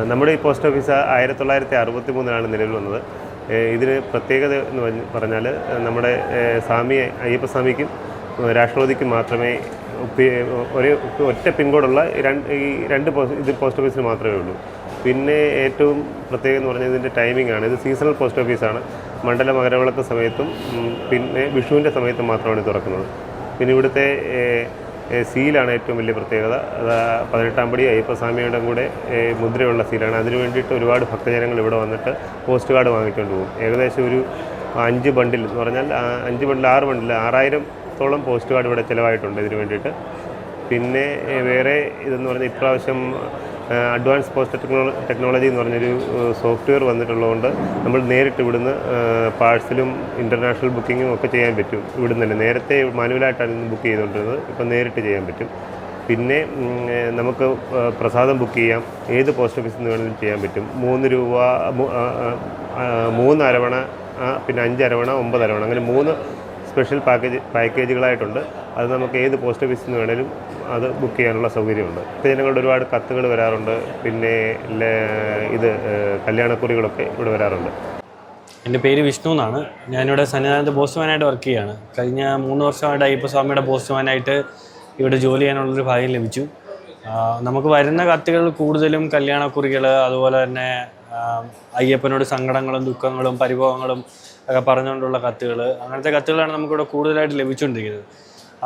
നമ്മുടെ ഈ post office ആയിരത്തി തൊള്ളായിരത്തി അറുപത്തി മൂന്നിലാണ് നിലവിൽ വന്നത്. ഇതിന് പ്രത്യേകത എന്ന് പറഞ്ഞ് പറഞ്ഞാൽ നമ്മുടെ സ്വാമിയെ സ്വാമി അയ്യപ്പസ്വാമിക്കും രാഷ്ട്രപതിക്കും മാത്രമേ ഒരേ ഒറ്റ പിൻകോഡുള്ള രണ്ട് ഈ രണ്ട് ഇത് പോസ്റ്റ് ഓഫീസിന് മാത്രമേ ഉള്ളൂ. പിന്നെ ഏറ്റവും പ്രത്യേകം എന്ന് പറഞ്ഞാൽ ഇതിന്റെ ടൈമിംഗ് ആണ്. ഇത് സീസണൽ പോസ്റ്റ് ഓഫീസാണ് മണ്ഡല മകരവിളക്ക് സമയത്തും പിന്നെ വിഷുവിന്റെ സമയത്തും മാത്രമാണ് തുറക്കുന്നത്. പിന്നെ ഇവിടുത്തെ സീലാണ് ഏറ്റവും വലിയ പ്രത്യേകത. പതിനെട്ടാം പടി അയ്യപ്പസ്വാമിയുടെ കൂടെ മുദ്രയുള്ള സീലാണ്. അതിനു വേണ്ടിയിട്ട് ഒരുപാട് ഭക്തജനങ്ങൾ ഇവിടെ വന്നിട്ട് പോസ്റ്റ് കാർഡ് വാങ്ങിക്കൊണ്ട് പോകും. ഏകദേശം ഒരു അഞ്ച് ബണ്ടിൽ എന്ന് പറഞ്ഞാൽ അഞ്ച് ബണ്ടിൽ ആറ് ബണ്ടിൽ ആറായിരത്തോളം പോസ്റ്റ് കാർഡ് ഇവിടെ ചിലവായിട്ടുണ്ട് ഇതിന് വേണ്ടിയിട്ട്. പിന്നെ വേറെ ഇതെന്ന് പറഞ്ഞാൽ ഇപ്രാവശ്യം അഡ്വാൻസ് പോസ്റ്റ് ടെക്നോ ടെക്നോളജി എന്ന് പറഞ്ഞൊരു സോഫ്റ്റ്വെയർ വന്നിട്ടുള്ളതുകൊണ്ട് നമ്മൾ നേരിട്ട് ഇവിടുന്ന് പാഴ്സലും ഇന്റർനാഷണൽ ബുക്കിങ്ങും ഒക്കെ ചെയ്യാൻ പറ്റും. ഇവിടുന്ന് തന്നെ നേരത്തെ മാനുവലായിട്ടാണ് ഇന്ന് ബുക്ക് ചെയ്തുകൊണ്ടിരുന്നത്. ഇപ്പം നേരിട്ട് ചെയ്യാൻ പറ്റും. പിന്നെ നമുക്ക് പ്രസാദം ബുക്ക് ചെയ്യാം. ഏത് പോസ്റ്റ് ഓഫീസിൽ നിന്ന് വേണമെങ്കിലും ചെയ്യാൻ പറ്റും. മൂന്ന് രൂപ മൂന്ന് അരവണ പിന്നെ അഞ്ച് അരവണ ഒമ്പത് അരവണ അങ്ങനെ മൂന്ന് സ്പെഷ്യൽ പാക്കേജ് പാക്കേജുകളായിട്ടുണ്ട്. അത് നമുക്ക് ഏത് പോസ്റ്റ് ഓഫീസിൽ നിന്ന് വേണേലും അത് ബുക്ക് ചെയ്യാനുള്ള സൗകര്യമുണ്ട്. ഇപ്പോൾ ജനങ്ങളുടെ ഒരുപാട് കത്തുകൾ വരാറുണ്ട്. പിന്നെ ഇത് കല്യാണക്കുറികളൊക്കെ ഇവിടെ വരാറുണ്ട്. എന്റെ പേര് വിഷ്ണു എന്നാണ്. ഞാനിവിടെ സന്നിധാനത്ത് പോസ്റ്റ്മാനായിട്ട് വർക്ക് ചെയ്യുകയാണ് കഴിഞ്ഞ മൂന്ന് വർഷമായിട്ട് അയ്യപ്പസ്വാമിയുടെ പോസ്റ്റ്മാനായിട്ട് ഇവിടെ ജോലി ചെയ്യാനുള്ളൊരു ഭാഗ്യം ലഭിച്ചു. നമുക്ക് വരുന്ന കത്തുകൾ കൂടുതലും കല്യാണക്കുറികൾ അതുപോലെ തന്നെ അയ്യപ്പനോട് സങ്കടങ്ങളും ദുഃഖങ്ങളും പരിഭവങ്ങളും ഒക്കെ പറഞ്ഞുകൊണ്ടുള്ള കത്തുകൾ അങ്ങനത്തെ കത്തുകളാണ് നമുക്കിവിടെ കൂടുതലായിട്ട് ലഭിച്ചുകൊണ്ടിരിക്കുന്നത്.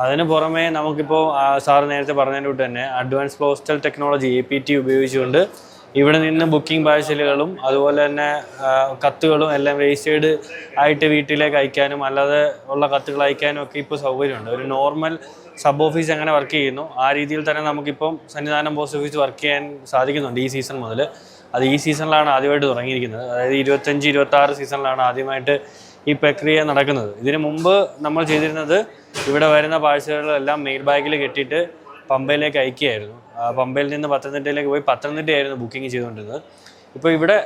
അതിന് പുറമേ നമുക്കിപ്പോൾ സാർ നേരത്തെ പറഞ്ഞതിന്റെ തന്നെ advance postal technology A P T ഉപയോഗിച്ചുകൊണ്ട് ഇവിടെ നിന്ന് ബുക്കിംഗ് പാഴ്സലുകളും അതുപോലെ തന്നെ കത്തുകളും എല്ലാം വേസ്റ്റേഡ് ആയിട്ട് വീട്ടിലേക്ക് അയക്കാനും അല്ലാതെ ഉള്ള കത്തുകൾ അയക്കാനും ഒക്കെ ഇപ്പോൾ സൗകര്യമുണ്ട്. ഒരു നോർമൽ സബ് ഓഫീസ് എങ്ങനെ വർക്ക് ചെയ്യുന്നു. ആ രീതിയിൽ തന്നെ നമുക്കിപ്പം സന്നിധാനം പോസ്റ്റ് ഓഫീസ് വർക്ക് ചെയ്യാൻ സാധിക്കുന്നുണ്ട് ഈ സീസൺ മുതൽ അത് ഈ സീസണിലാണ് ആദ്യമായിട്ട് തുടങ്ങിയിരിക്കുന്നത്. അതായത് ഇരുപത്തഞ്ച് ഇരുപത്തി ആറ് സീസണിലാണ് ആദ്യമായിട്ട് ഈ പ്രക്രിയ നടക്കുന്നത്. ഇതിനു മുമ്പ് നമ്മൾ ചെയ്തിരുന്നത് ഇവിടെ വരുന്ന പാഴ്സലുകളെല്ലാം മെയിൽ ബാഗിൽ കെട്ടിയിട്ട് പമ്പയിലേക്ക് അയക്കുകയായിരുന്നു. പമ്പയിൽ നിന്ന് പത്തനംതിട്ടയിലേക്ക് പോയി പത്തനംതിട്ടയായിരുന്നു ബുക്കിംഗ് ചെയ്തുകൊണ്ടിരുന്നത്. ഇപ്പോൾ ഇവിടെ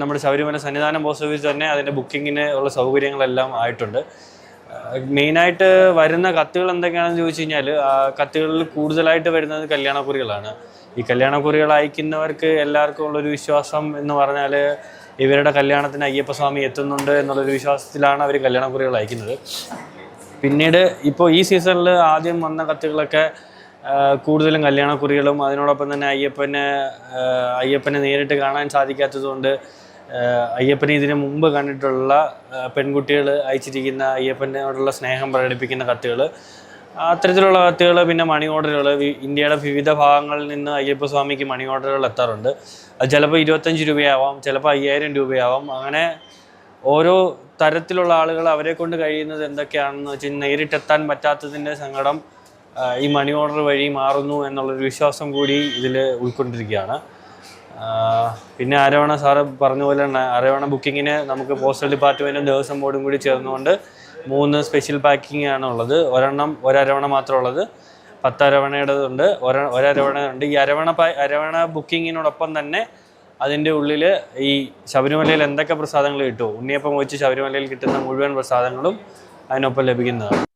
നമ്മുടെ ശബരിമല സന്നിധാനം പോസ്റ്റ് ഓഫീസ് തന്നെ അതിന്റെ ബുക്കിങ്ങിന് ഉള്ള സൗകര്യങ്ങളെല്ലാം ആയിട്ടുണ്ട്. മെയിനായിട്ട് വരുന്ന കത്തുകൾ എന്തൊക്കെയാണെന്ന് ചോദിച്ചു കഴിഞ്ഞാൽ കത്തുകളിൽ കൂടുതലായിട്ട് വരുന്നത് കല്യാണക്കുറികളാണ്. ഈ കല്യാണക്കുറികൾ അയക്കുന്നവർക്ക് എല്ലാവർക്കും ഉള്ളൊരു വിശ്വാസം എന്ന് പറഞ്ഞാൽ ഇവരുടെ കല്യാണത്തിന് അയ്യപ്പസ്വാമി എത്തുന്നുണ്ട് എന്നുള്ളൊരു വിശ്വാസത്തിലാണ് അവർ കല്യാണക്കുറികൾ അയക്കുന്നത്. പിന്നീട് ഇപ്പോൾ ഈ സീസണിൽ ആദ്യം വന്ന കത്തുകളൊക്കെ കൂടുതലും കല്യാണക്കുറികളും അതിനോടൊപ്പം തന്നെ അയ്യപ്പനെ അയ്യപ്പനെ നേരിട്ട് കാണാൻ സാധിക്കാത്തതുകൊണ്ട് അയ്യപ്പനെ ഇതിനു മുമ്പ് കണ്ടിട്ടുള്ള പെൺകുട്ടികൾ അയച്ചിരിക്കുന്ന അയ്യപ്പനോടുള്ള സ്നേഹം പ്രകടിപ്പിക്കുന്ന കത്തുകൾ. അത്തരത്തിലുള്ള കത്തുകൾ പിന്നെ മണി ഓർഡറുകൾ ഇന്ത്യയുടെ വിവിധ ഭാഗങ്ങളിൽ നിന്ന് അയ്യപ്പ സ്വാമിക്ക് മണി ഓർഡറുകൾ എത്താറുണ്ട്. അത് ചിലപ്പോൾ ഇരുപത്തഞ്ച് രൂപയാവാം ചിലപ്പോൾ അയ്യായിരം രൂപയാവാം. അങ്ങനെ ഓരോ തരത്തിലുള്ള ആളുകൾ അവരെ കൊണ്ട് കഴിയുന്നത് എന്തൊക്കെയാണെന്ന് വെച്ചാൽ നേരിട്ടെത്താൻ പറ്റാത്തതിന്റെ സങ്കടം ഈ മണി ഓർഡർ വഴി മാറുന്നു എന്നുള്ളൊരു വിശ്വാസം കൂടി ഇതിൽ ഉൾക്കൊണ്ടിരിക്കുകയാണ്. പിന്നെ അരവണ സാറ് പറഞ്ഞ പോലെ തന്നെ അരവണ ബുക്കിങ്ങിന് നമുക്ക് പോസ്റ്റൽ ഡിപ്പാർട്ട്മെന്റും ദേവസ്വം ബോർഡും കൂടി ചേർന്നുകൊണ്ട് മൂന്ന് സ്പെഷ്യൽ പാക്കിംഗ് ആണ് ഉള്ളത്. ഒരെണ്ണം ഒരരവണ മാത്രം ഉള്ളത്. പത്ത് ഒര ഒരരവണ ഉണ്ട് ഈ അരവണ അരവണ ബുക്കിങ്ങിനോടൊപ്പം തന്നെ അതിന്റെ ഉള്ളിൽ ഈ ശബരിമലയിൽ എന്തൊക്കെ പ്രസാദങ്ങൾ കിട്ടുമോ? ഉണ്ണിയപ്പം വെച്ച് ശബരിമലയിൽ കിട്ടുന്ന മുഴുവൻ പ്രസാദങ്ങളും അതിനൊപ്പം ലഭിക്കുന്നതാണ്.